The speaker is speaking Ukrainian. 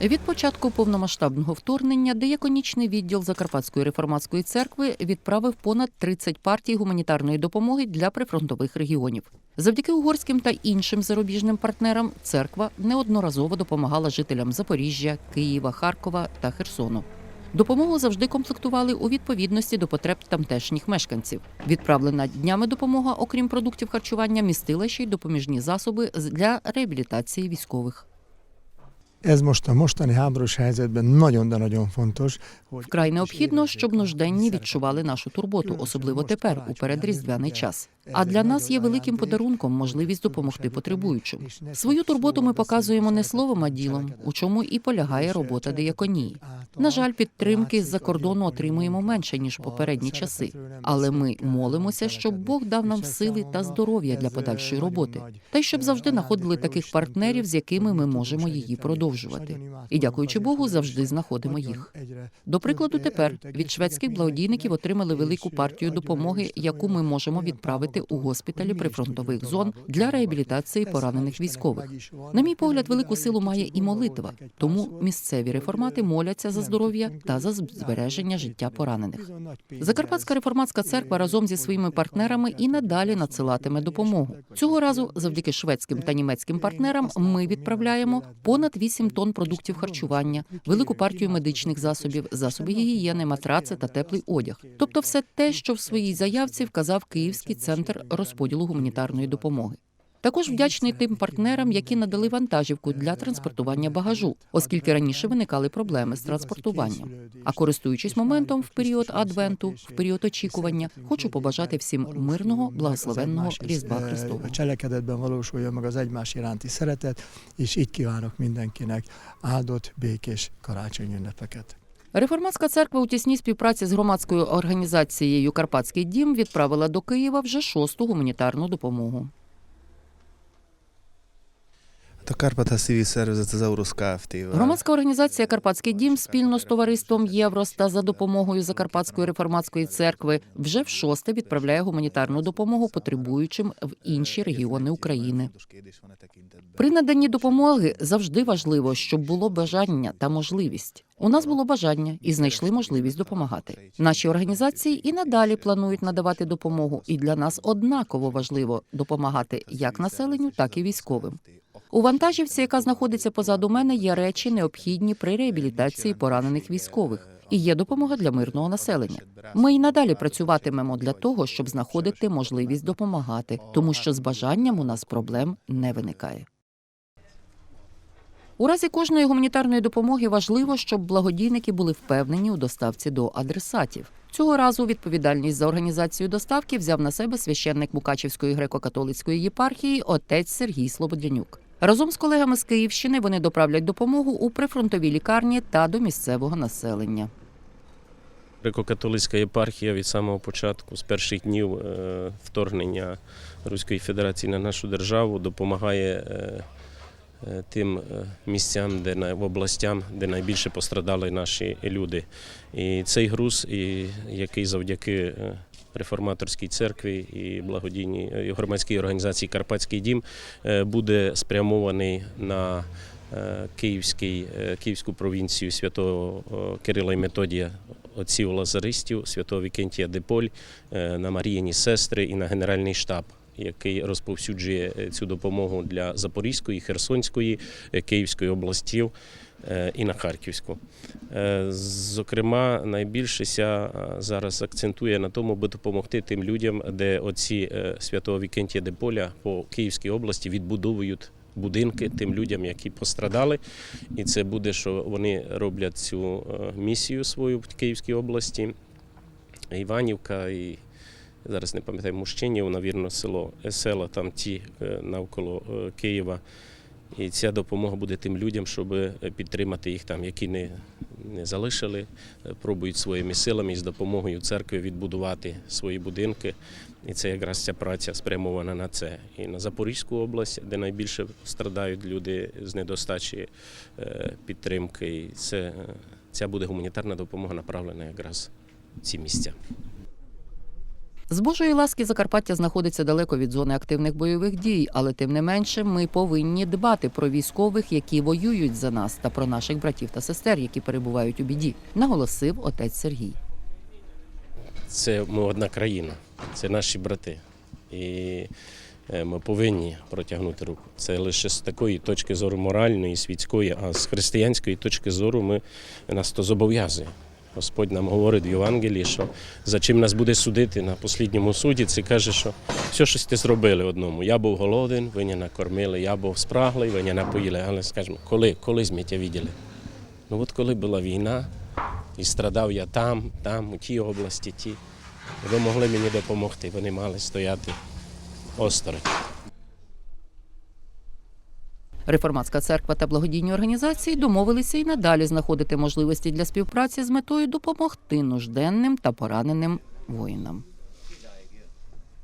Від початку повномасштабного вторгнення деяконічний відділ Закарпатської реформатської церкви відправив понад 30 партій гуманітарної допомоги для прифронтових регіонів. Завдяки угорським та іншим зарубіжним партнерам церква неодноразово допомагала жителям Запоріжжя, Києва, Харкова та Херсону. Допомогу завжди комплектували у відповідності до потреб тамтешніх мешканців. Відправлена днями допомога, окрім продуктів харчування, містила ще й допоміжні засоби для реабілітації військових. Ez most a mostani háborús helyzetben nagyon, de nagyon fontos, hogy Вкрай необхідно, щоб нужденні відчували нашу турботу, особливо тепер, у передріздвяний час. А для нас є великим подарунком можливість допомогти потребуючим. Свою турботу ми показуємо не словом, а ділом, у чому і полягає робота дияконії. На жаль, підтримки з-за кордону отримуємо менше ніж попередні часи, але ми молимося, щоб Бог дав нам сили та здоров'я для подальшої роботи, та й щоб завжди знаходили таких партнерів, з якими ми можемо її продовжувати. І дякуючи Богу, завжди знаходимо їх. До прикладу, тепер від шведських благодійників отримали велику партію допомоги, яку ми можемо відправити у госпіталі прифронтових зон для реабілітації поранених військових. На мій погляд, велику силу має і молитва, тому місцеві реформати моляться за здоров'я та за збереження життя поранених. Закарпатська реформатська церква разом зі своїми партнерами і надалі надсилатиме допомогу. Цього разу, завдяки шведським та німецьким партнерам, ми відправляємо понад 8 тонн продуктів харчування, велику партію медичних засобів, засоби гігієни, матраци та теплий одяг. Тобто, все те, що в своїй заявці вказав Київський центр розподілу гуманітарної допомоги. Також вдячний тим партнерам, які надали вантажівку для транспортування багажу, оскільки раніше виникали проблеми з транспортуванням. А користуючись моментом в період адвенту, в період очікування, хочу побажати всім мирного, благословенного Різдва ünnepeket. Реформатська церква у тісній співпраці з громадською організацією Карпатський дім відправила до Києва вже шосту гуманітарну допомогу. A Kárpát Civil Szervezet az Euros Громадська організація Карпатський дім спільно з товариством Єврос та за допомогою Закарпатської реформатської церкви вже в шосте відправляє гуманітарну допомогу потребуючим в інші регіони України. При наданні допомоги завжди важливо, щоб було бажання та можливість. У нас було бажання і знайшли можливість допомагати. Наші організації і надалі планують надавати допомогу, і для нас однаково важливо допомагати як населенню, так і військовим. У вантажівці, яка знаходиться позаду мене, є речі, необхідні при реабілітації поранених військових. І є допомога для мирного населення. Ми й надалі працюватимемо для того, щоб знаходити можливість допомагати, тому що з бажанням у нас проблем не виникає. У разі кожної гуманітарної допомоги важливо, щоб благодійники були впевнені у доставці до адресатів. Цього разу відповідальність за організацію доставки взяв на себе священник Мукачівської греко-католицької єпархії отець Сергій Слободянюк. Разом з колегами з Київщини вони доправлять допомогу у прифронтовій лікарні та до місцевого населення. Греко-католицька єпархія від самого початку, з перших днів е, вторгнення Руської Федерації на нашу державу, допомагає е, тим е, місцям, де в областям, де найбільше пострадали наші люди. І цей груз, який завдяки е, реформаторській церкві і благодійній е, громадській організації Карпатський дім е, буде спрямований на е, Київський, е, Київську провінцію святого е, Кирила і Методія отців лазаристів, святого Вікентія Деполь, е, на Маріїні сестри і на Генеральний штаб. Який розповсюджує е, цю допомогу для Запорізької, Херсонської, е, Київської областів е, і на Харківську. Зокрема, найбільше ся е, зараз акцентує на тому, аби допомогти тим людям, де отці е, святого Вікентія Деполя по Київській області відбудовують будинки тим людям, які пострадали. І це буде, що вони роблять цю місію свою в Київській області. Іванівка і зараз не пам'ятаю, Мущинів, навірно, село, е, села там ті е, навколо е, Києва. І ця допомога буде тим людям, щоб підтримати їх там, які не, не залишили, пробують своїми силами і з допомогою церкви відбудувати свої будинки. І це якраз ця праця спрямована на це. І на Запорізьку область, де найбільше страдають люди з недостачі підтримки. І це, ця буде гуманітарна допомога направлена якраз в ці місця. З Божої ласки Закарпаття знаходиться далеко від зони активних бойових дій, але тим не менше ми повинні дбати про військових, які воюють за нас, та про наших братів та сестер, які перебувають у біді, наголосив отець Сергій. Це ми одна країна, це наші брати. І е, ми повинні протягнути руку. Це лише з такої точки зору моральної, світської, а з християнської точки зору ми, нас то зобов'язує. Господь нам говорить в Євангелії, що за чим нас буде судити на послідньому суді, це каже, що все щось ти зробили одному. Я був голоден, ви не накормили, я був спраглий, ви не напоїли. Але скажімо, коли, коли ми тебе виділи? Ну от коли була війна, і страдав я там, там, у тій області, ті. Ви могли мені допомогти, вони мали стояти осторонь. Реформатська церква та благодійні організації домовилися і надалі знаходити можливості для співпраці з метою допомогти нужденним та пораненим воїнам.